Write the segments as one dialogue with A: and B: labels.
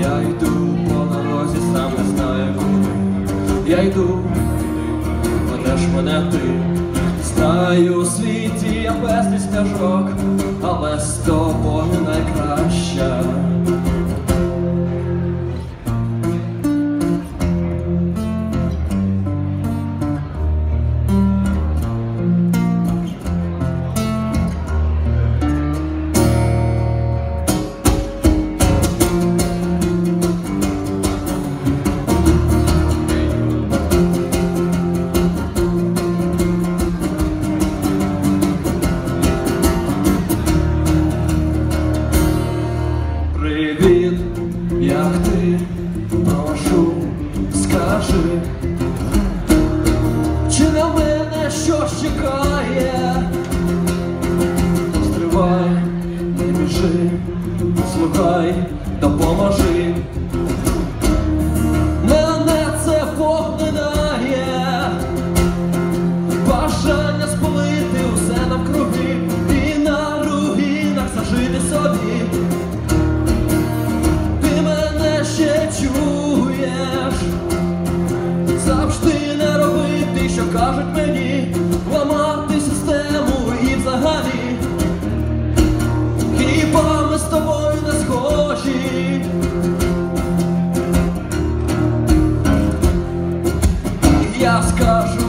A: Я йду по дорозі, сам знаю. Я йду, ведеш мене ти. Знаю у світі я безліч стежок, але з тобою найкраща. Скажи, чи на мене щось чекає? Стривай, не біжи, слухай, допоможи. Мене це поглинає, бажання спалити усе навкруги і на руїнах зажити собі. Кажуть мені, ламати систему і взагалі. Хіба ми з тобою не схожі? Я скажу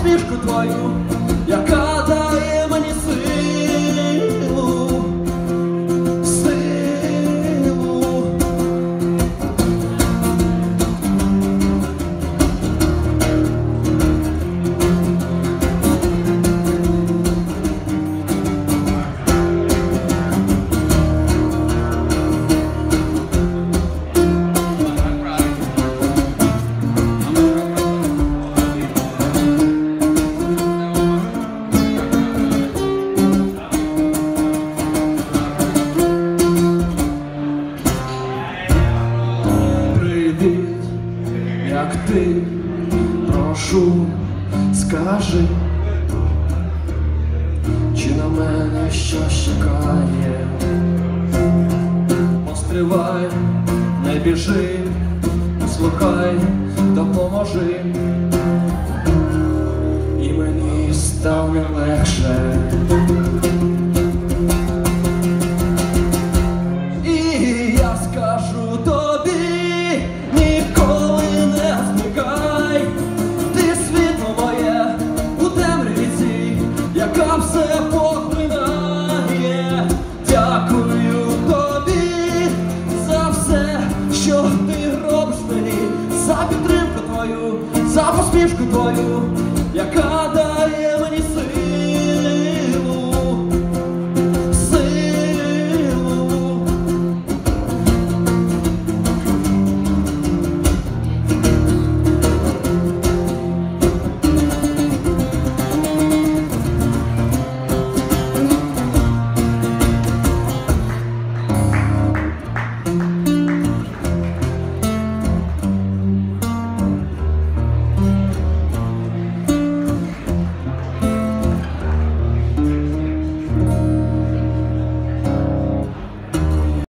A: за посмішку твою, яка дає як ти, прошу, скажи, чи на мене щось чекає? Постривай, не біжи, слухай, допоможи, і мені стане легше. comboio